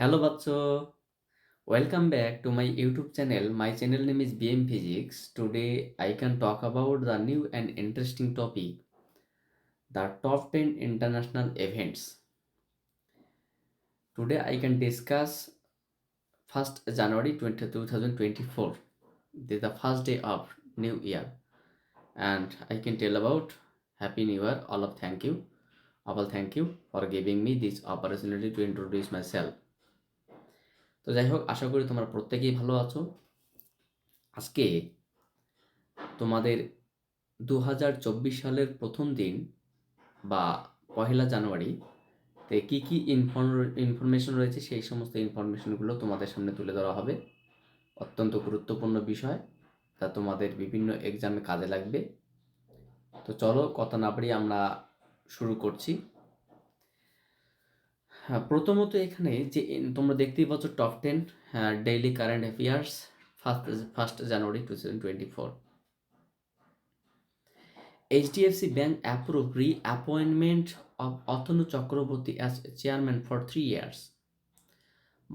Hello Bacho, welcome back to my YouTube channel. My channel name is BM Physics. Today I can talk about the new and interesting topic, the top 10 international events. Today I can discuss 1st January 2024. This is the first day of new year, and I can tell about Happy New Year. All of thank you for giving me this opportunity to introduce myself. তো যাই হোক আশা করি তোমরা প্রত্যেকেই ভালো আছো আজকে তোমাদের দু সালের প্রথম দিন বা পহেলা জানুয়ারি তে কী কী ইনফরমেশন রয়েছে সেই সমস্ত ইনফরমেশনগুলো তোমাদের সামনে তুলে ধরা হবে অত্যন্ত গুরুত্বপূর্ণ বিষয় তা তোমাদের বিভিন্ন এক্সামে কাজে লাগবে তো চলো কথা না বাড়িয়ে আমরা শুরু করছি হ্যাঁ, প্রথমত এখানে যে তোমরা দেখতেই পাচ্ছ top ten daily current affairs first first January two thousand twenty four HDFC bank approve re appointment of Atanu Chakraborty as chairman for three years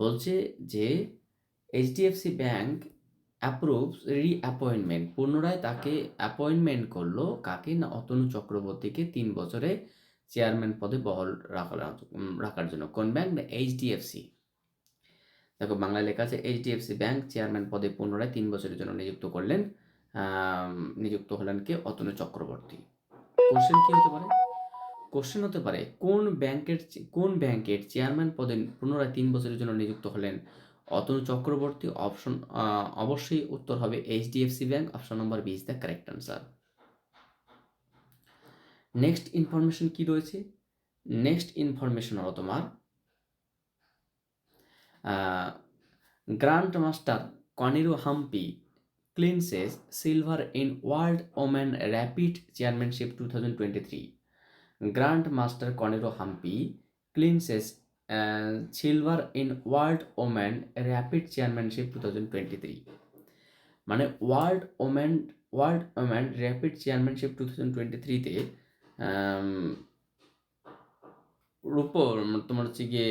বলছে যে HDFC bank approve re appointment পুনরায় তাকে অ্যাপয়েন্টমেন্ট করলো কাকে না অতনু চক্রবর্তীকে তিন বছরে চেয়ারম্যান পদে বহল রাখা রাখার জন্য কোন ব্যাংক না এইচডিএফসি দেখো বাংলায় লেখা আছে এইচডিএফসি ব্যাংক চেয়ারম্যান পদে পুনরায় তিন বছরের জন্য নিযুক্ত করলেন নিযুক্ত হলেন কে অতনু চক্রবর্তী কোশ্চেন কি হতে পারে কোশ্চেন হতে পারে কোন ব্যাংকের কোন ব্যাংকের চেয়ারম্যান পদে পুনরায় তিন বছরের জন্য নিযুক্ত হলেন অতনু চক্রবর্তী অপশন অবশ্যই উত্তর হবে HDFC bank option number B is the correct answer next information কি রয়েছে নেক্সট ইনফরমেশন হলো তোমার grand master Koneru Humpy clinches silver in world women rapid chairmanship two thousand twenty three grand master Koneru Humpy clinches silver in world women rapid chairmanship two thousand twenty three মানে world women world women rapid chairmanship two thousand twenty থ্রিতে রূপো তোমার হচ্ছে গিয়ে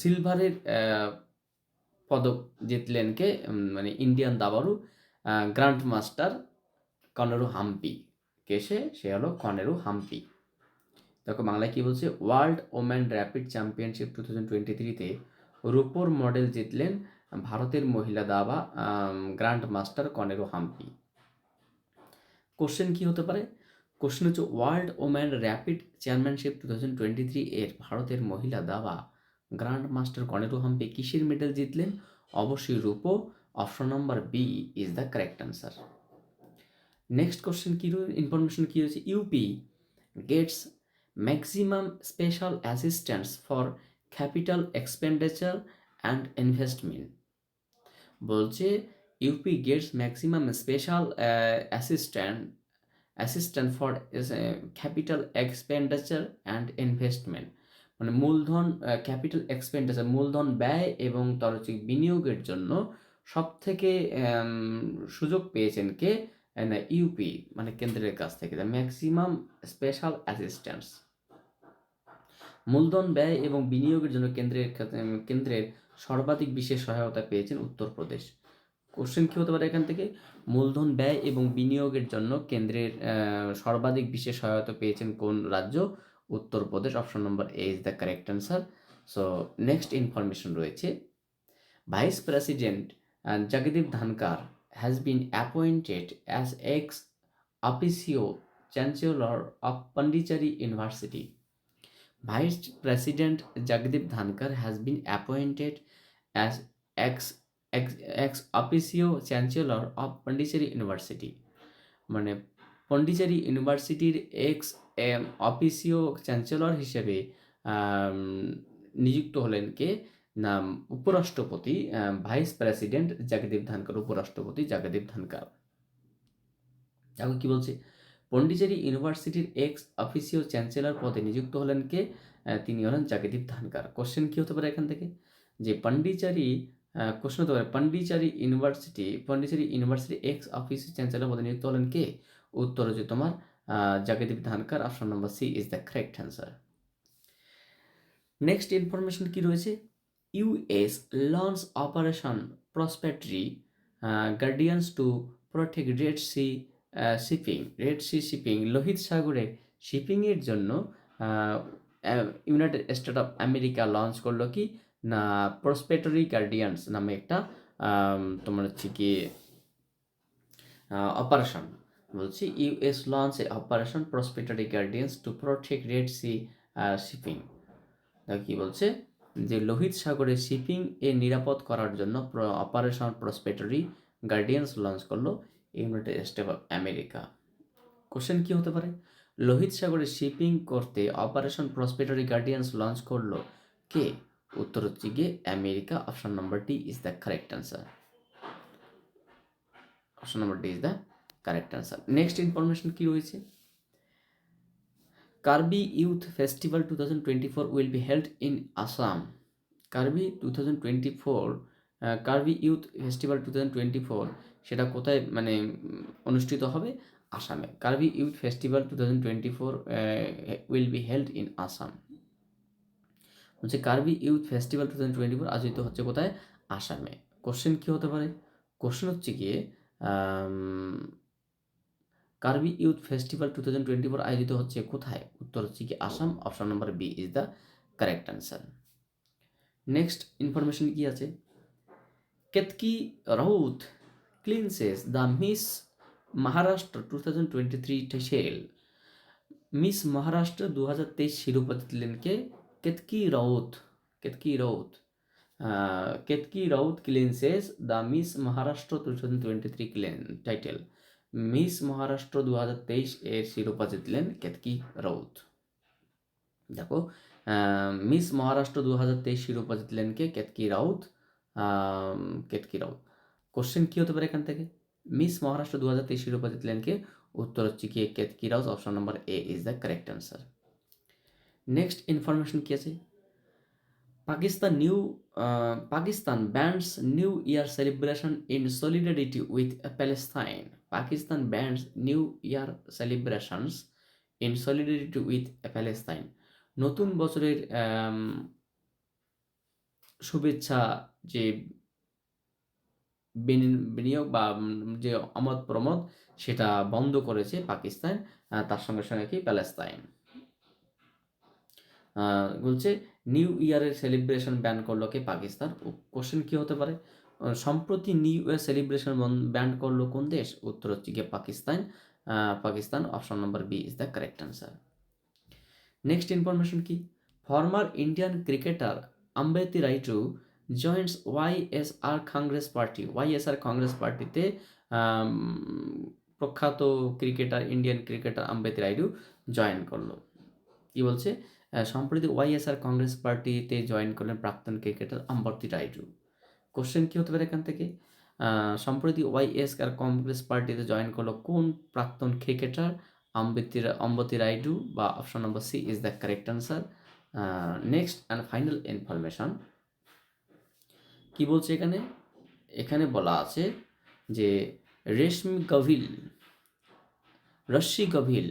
সিলভারের পদক জিতলেন কে মানে ইন্ডিয়ান দাবারু গ্র্যান্ড মাস্টার কনেরু হাম্পি কে সে সে হলো কনেরু হাম্পি দেখো বাংলায় কী বলছে world women rapid championship two thousand twenty থ্রিতে রূপোর মডেল জিতলেন ভারতের মহিলা দাবা grand master Koneru Humpy question কী হতে পারে কোশ্চেন হচ্ছে world woman rapid chairmanship two thousand twenty three এর ভারতের মহিলা দাবা গ্র্যান্ড মাস্টার কনেরু হাম্পে কিসের মেডেল জিতলেন অবশ্যই রূপো option number B is the correct answer next question key information কী রয়েছে UP gets maximum special assistance for capital expenditure and investment বলছে UP gets maximum special assistant assistant for capital expenditure and investment মানে মূলধন capital expenditure মূলধন ব্যয় এবং তার হচ্ছে বিনিয়োগের জন্য সব থেকে সুযোগ পেয়েছেন কে ইউপি মানে কেন্দ্রের কাছ থেকে ম্যাক্সিমাম স্পেশাল অ্যাসিস্ট্যান্স মূলধন ব্যয় এবং বিনিয়োগের জন্য কেন্দ্রের কেন্দ্রের সর্বাধিক বিশেষ সহায়তা পেয়েছেন উত্তরপ্রদেশ কোশ্চেন কী হতে পারে এখান থেকে মূলধন ব্যয় এবং বিনিয়োগের জন্য কেন্দ্রের সর্বাধিক বিশেষ সহায়তা পেয়েছেন কোন রাজ্য Uttar Pradesh option number A is the correct answer so next information রয়েছে vice president Jagdeep Dhankhar has been appointed as ex officio chancellor of Pondicherry university vice president Jagdeep Dhankhar has been appointed as ex ex officio chancellor of Pondicherry university মানে পন্ডিচেরি ইউনিভার্সিটির x M officio chancellor হিসেবে নিযুক্ত হলেন কে নাম উপরাষ্ট্রপতি vice president Jagdeep Dhankhar উপরাষ্ট্রপতি জাগদীপ ধনকর এখন কি বলছে পন্ডিচেরি ইউনিভার্সিটির এক্স অফিসিও চ্যান্সেলর পদে নিযুক্ত হলেন কে তিনি হলেন জাগদীপ ধনকর কোশ্চেন কি হতে পারে এখান থেকে যে পন্ডিচেরি প্রশ্ন হতে পারে Pondicherry university Pondicherry university ex office chancellor পদে নিযুক্ত হলেন কে উত্তর হচ্ছে তোমার Jagdeep Dhankhar option number C is the correct answer next information কি রয়েছে US launch operation prosperity guardians to protect red sea shipping red sea shipping লোহিত সাগরে শিপিংয়ের জন্য United State of America launch করলো কি না প্রসপেটরি গার্ডিয়ানস নামে একটা তোমার হচ্ছে কি অপারেশন বলছি US launch a operation prosperity guardians to protect red sea shipping কি বলছে যে লোহিত সাগরে শিপিং এ নিরাপদ করার জন্য অপারেশন প্রসপেটরি গার্ডিয়ান্স লঞ্চ করলো United State of America question কি হতে পারে লোহিত সাগরে শিপিং করতে অপারেশন প্রসপেটরি গার্ডিয়ান্স লঞ্চ করলো কে উত্তর হচ্ছে গিয়ে America option number D is the correct answer option number D is the correct answer next information কী রয়েছে Karbi youth festival two thousand twenty four will be held in Assam Karbi two thousand twenty four Karbi youth festival two thousand twenty four সেটা কোথায় মানে অনুষ্ঠিত হবে আসামে Karbi youth festival two thousand twenty four will be held in Assam হচ্ছে Karbi youth festival two thousand twenty four আয়োজিত হচ্ছে কোথায় আসামে কোশ্চেন কী হতে পারে কোশ্চেন হচ্ছে গিয়ে Karbi youth festival two thousand twenty four আয়োজিত হচ্ছে কোথায় উত্তর হচ্ছে কি Assam option number B is the correct answer next information কী আছে Ketaki Raut clinches the Miss Maharashtra two thousand twenty three sell Miss Maharashtra দু হাজার তেইশ শিরোপা জিতলেন কে Ketaki Ketaki Raut. Ketaki Raut. Clinches the Miss Maharashtra two thousand twenty three clinch title Miss Maharashtra দু হাজার তেইশ এর শিরোপা জিতলেন কেতকি রাউত দেখো মিস মহারাষ্ট্র দু হাজার তেইশ শিরোপা জিতলেন কে কেতকি রাউত কেতকি রাউত কোশ্চেন কী হতে পারে এখান থেকে মিস মহারাষ্ট্র দু হাজার তেইশ শিরোপা জিতলেন কে উত্তর হচ্ছে কি Ketaki Raut option number A is the correct answer next information কী আছে Pakistan new Pakistan bans new year celebration in solidarity with Palestine Pakistan bans new year celebrations in solidarity with Palestine নতুন বছরের um, শুভেচ্ছা যে বিনিয়োগ বা যে আমোদ প্রমোদ সেটা বন্ধ করেছে পাকিস্তান তার সঙ্গে সঙ্গে কি প্যালেস্তাইন বলছে নিউ ইয়ারের সেলিব্রেশন ব্যান করলো কে পাকিস্তান কোশ্চেন কী হতে পারে সম্প্রতি নিউ ইয়ার সেলিব্রেশন ব্যান করলো কোন দেশ উত্তর হচ্ছে গিয়ে Pakistan Pakistan option number B is the correct answer next information কি former Indian cricketer Ambati Rayudu joins Y S R Congress party Y S R Congress পার্টিতে প্রখ্যাত cricketer Indian cricketer Ambati Rayudu join করলো কি বলছে সম্প্রতি YSR Congress পার্টিতে join করলেন প্রাক্তন ক্রিকেটার আম্বর্তি রাইডু কোশ্চেন কী হতে পারে এখান থেকে সম্প্রতি এস আর কংগ্রেস পার্টিতে জয়েন করলো কোন প্রাক্তন ক্রিকেটার আম্বতি অম্বতি রাইডু বা option number C is the correct answer next and final information কি বলছে এখানে এখানে বলা আছে যে Reshmi Govil Rashmi Govil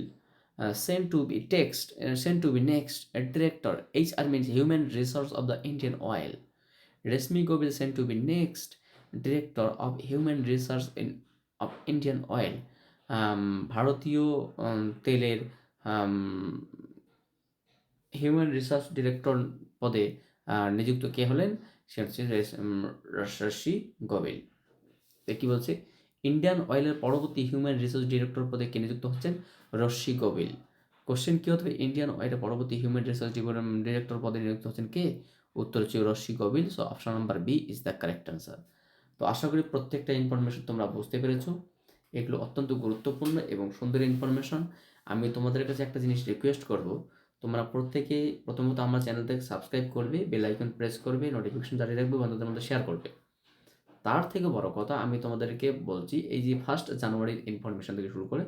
sent to be text uh, sent to be next a director HR means human resource of the Indian oil Resmigo will sent to be next director of human resource in of Indian oil ভারতীয় তেলের human research director পদে নিযুক্ত কে হলেন সে হচ্ছে রাশি গবেল কি বলছে Indian অয়েলের পরবর্তী হিউম্যান রিসোর্স ডিরেক্টর পদে কে নিযুক্ত হচ্ছেন রশ্মি গোবিল কোশ্চেন কী হতে ইন্ডিয়ান অয়েলের পরবর্তী হিউম্যান রিসোর্স ডিরেক্টর পদে নিযুক্ত হচ্ছেন কে উত্তর হচ্ছে Rashmi Gobil so option number B is the correct answer তো আশা করি প্রত্যেকটা ইনফরমেশন তোমরা বুঝতে পেরেছো এগুলো অত্যন্ত গুরুত্বপূর্ণ এবং সুন্দর ইনফরমেশন আমি তোমাদের কাছে একটা জিনিস রিকোয়েস্ট করব তোমরা প্রত্যেকে প্রথমত আমার চ্যানেলটাকে সাবস্ক্রাইব করবে বেল আইকন প্রেস করবে নোটিফিকেশন জারি রাখবে বন্ধুদের মধ্যে শেয়ার করবে তার থেকে বড় কথা আমি তোমাদেরকে বলছি এই যে ফার্স্ট জানুয়ারির ইনফরমেশন থেকে শুরু করে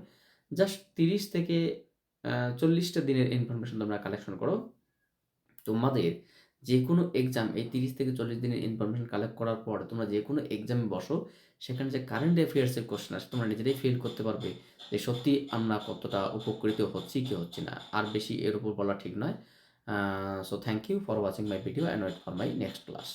জাস্ট তিরিশ থেকে চল্লিশটা দিনের ইনফরমেশন তোমরা কালেকশন করো তোমাদের যে কোনো এক্সাম এই তিরিশ থেকে চল্লিশ দিনের ইনফরমেশন কালেক্ট করার পর তোমরা যে কোনো এক্সামে বসো সেখানে যে কারেন্ট অ্যাফেয়ার্সের কোশ্চেন আসে তোমরা নিজেরাই ফিল করতে পারবে যে সত্যি আমরা কতটা উপকৃত হচ্ছি কি হচ্ছে না আর বেশি এর উপর বলা ঠিক নয় so thank you for watching my video and wait for my next class